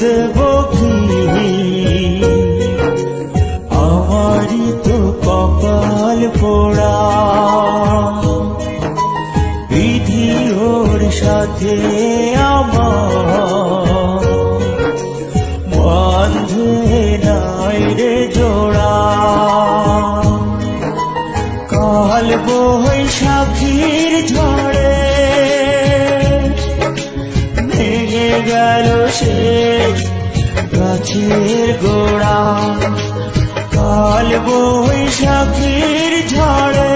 দেব কি? পোড়া। সাথে আমার। বন্ধে নাই রে জোড়া। কাল বৈশাখীর ঝড়ে গেল সে গাছের গোড়া। কাল বৈশাখীর ঝড়ে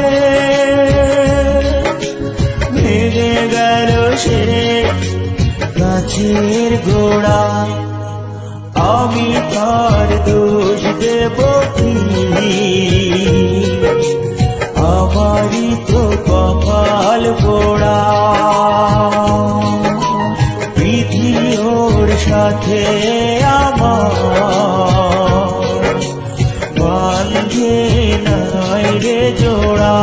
ভেঙে গেল সে গাছের গোড়া। আমি তার দোষ দেব আমারই তো কপাল পোড়া। সাথে আমার বান্ধে নাই রে জোড়া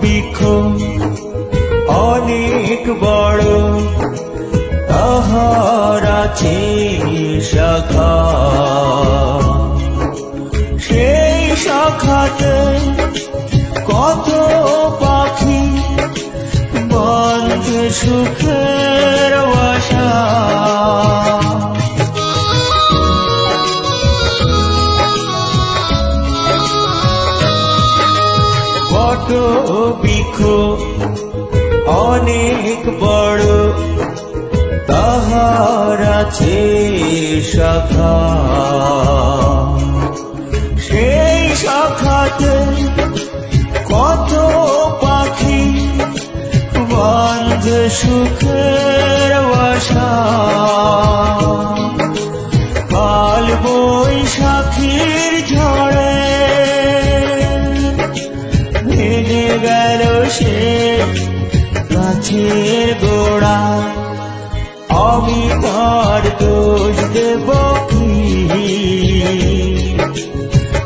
বৃক্ষ অনেক বড়। তাহার আছে শাখা। সেই শাখাতে কত পাখি বন্ধ সুখের অনেক বড়। তাহার আছে শাখা। সেই শাখাতে কত পাখি বন্ধ সুখের বাসা। কাল বৈশাখীর ঝড়ে ভেঙে গেল গাছের গোড়া। আমি তার দোষ দেব কি?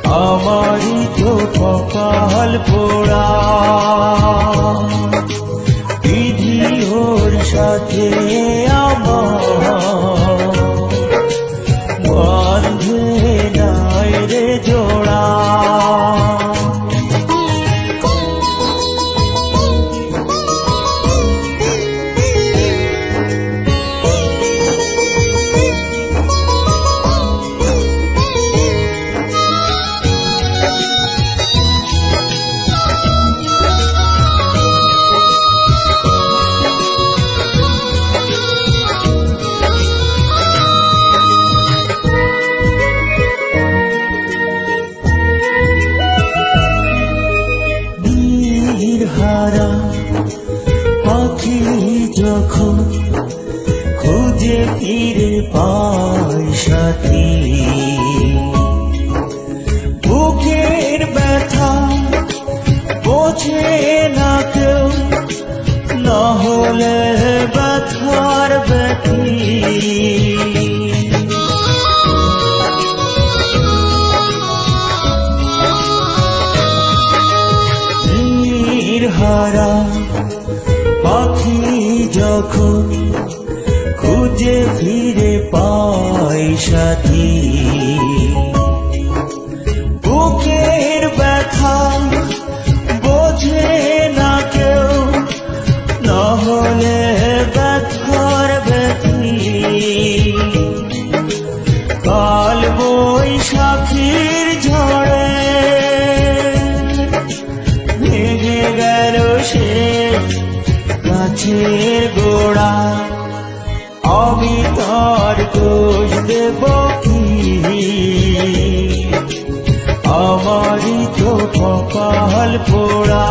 আমারই তো কপাল পোড়া। হারা পাখি যখন খুঁজে ফিরে পায় সাথী। বুকের ব্যথা বোঝে না কেউ, না হলে ব্যথার ব্যথী। যখন খুঁজে ফিরে পায় সাথী। বুকের ব্যথা বোঝে না কেউ না হলে ব্যথার ব্যথী। কাল বৈশাখীর ঝড়ে ভেঙে গেল সে গাছের দেব কি আমারই তো কপাল পোড়া।